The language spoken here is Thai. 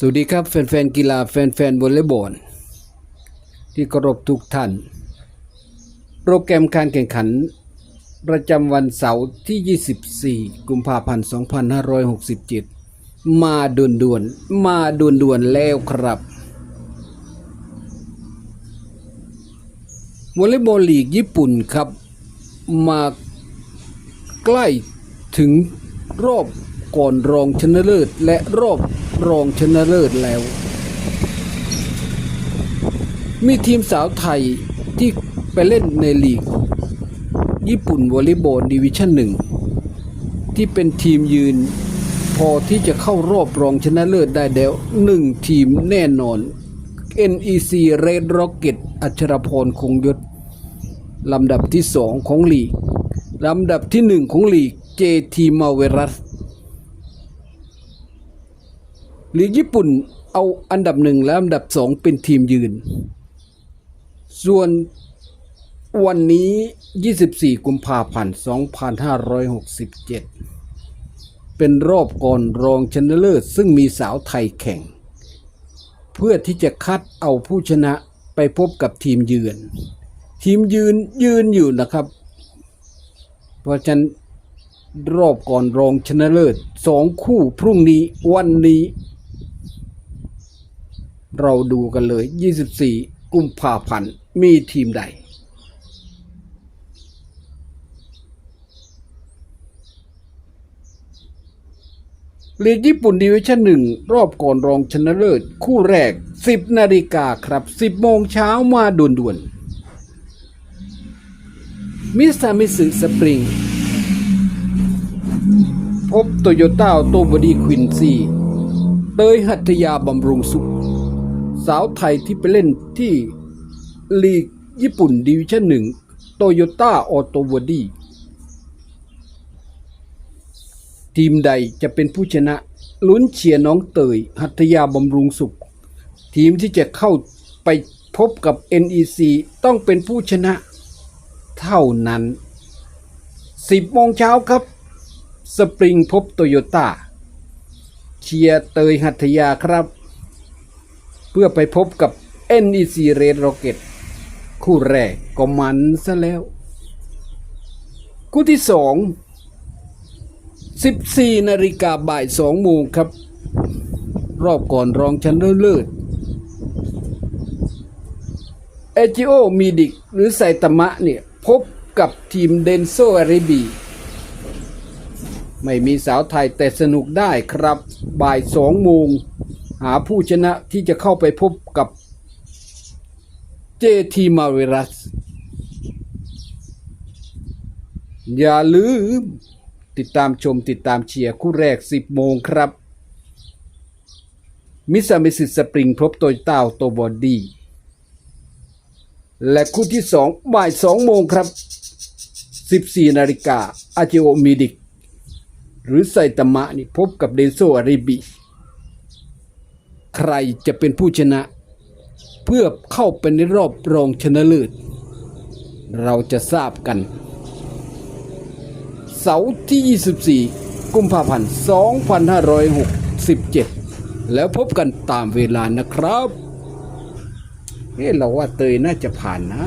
สวัสดีครับแฟนๆกีฬาแฟนๆวอลเลย์บอลที่เคารพทุกท่าน โปรแกรมการแข่งขัน ประจำวันเสาร์ที่ 24 กุมภาพันธ์ 2567 มาด่วนๆมาด่วนๆแล้วครับวอลเลย์บอลลีกญี่ปุ่นครับ มาใกล้ถึงรอบ ก่อนรองชนะเลิศและรอบรองชนะเลิศแล้ว มีทีมสาวไทยที่ไปเล่นในลีก ญี่ปุ่นวอลเลย์บอลดิวิชั่นหนึ่งที่เป็นทีมยืน พอที่จะเข้ารอบรองชนะเลิศได้แล้วหนึ่งทีมแน่นอน NEC Red Rocket อัชรพรคงยศลำดับที่สองของลีก ลำดับที่หนึ่งของลีก JT m a v e r a s ลีกญี่ปุ่นเอาอันดับหนึ่งและอันดับสองเป็นทีมยืน ส่วนวันนี้ 24 กุมภาพันธ์ 2567 เป็นรอบก่อนรองชนะเลิศซึ่งมีสาวไทยแข่ง เพื่อที่จะคัดเอาผู้ชนะไปพบกับทีมเยือน ทีมยืนยืนอยู่นะครับ เพราะฉะนั้นรอบก่อนรองชนะเลิศสองคู่พรุ่งนี้วันนี้ เราดูกันเลย 24 กุมภาพันธ์ มีทีมใด ลีกญี่ปุ่นดิวิชั่นหนึ่งรอบก่อนรองชนะเลิศ คู่แรก 10 นาฬิกาครับ 10 โมงเช้ามาด่วนๆ มิสซามิสึสปริง พบโตโยต้าโตบอดีควินซีเตยหัตยาบำรุงสุข สาวไทยที่ไปเล่นที่ลีกญี่ปุ่นดิวิชั่นหนึ่งโตโยต้าออโตบอดีทีมใดจะเป็นผู้ชนะลุ้นเชียร์น้องเตย หัตยาบำรุงสุข ทีมที่จะเข้าไปพบกับ NEC ต้องเป็นผู้ชนะ เท่านั้น 10โมงเช้าครับ สปริงพบโตโยต้าเชียร์เตยหัตยาครับ พื่อไปพบกับ NEC Red Rocket คู่แรกก็มันซะแล้ว คู่ที่สอง14นาฬิกาบ่าย2โมงครับ รอบก่อนรองชนะเลิศเอจิโอมีดิกหรือไซตามะเนี่ย พบกับทีมเดนโซอาริบี ไม่มีสาวไทยแต่สนุกได้ครับ บ่ายสองโมง หาผู้ชนะที่จะเข้าไปพบกับเจทีมาเวรัส อย่าลืมติดตามชมติดตามเชียร์คู่แรก 10 โมงครับ มิซามิสิสปริงพบโตยต้าโตบอดี้และคู่ที่ 2 บ่าย 2 โมงครับ 14 นาฬิกาอาจิโอมิดิก หรือไซตามะนี่พบกับเดนโซอาริบิ ใครจะเป็นผู้ชนะ เพื่อเข้าไปในรอบรองชนะเลิศเราจะทราบกัน เสาร์ที่ 24 กุมภาพันธ์ 2567 แล้วพบกันตามเวลานะครับเฮ้เราว่าเตยน่าจะผ่านนะ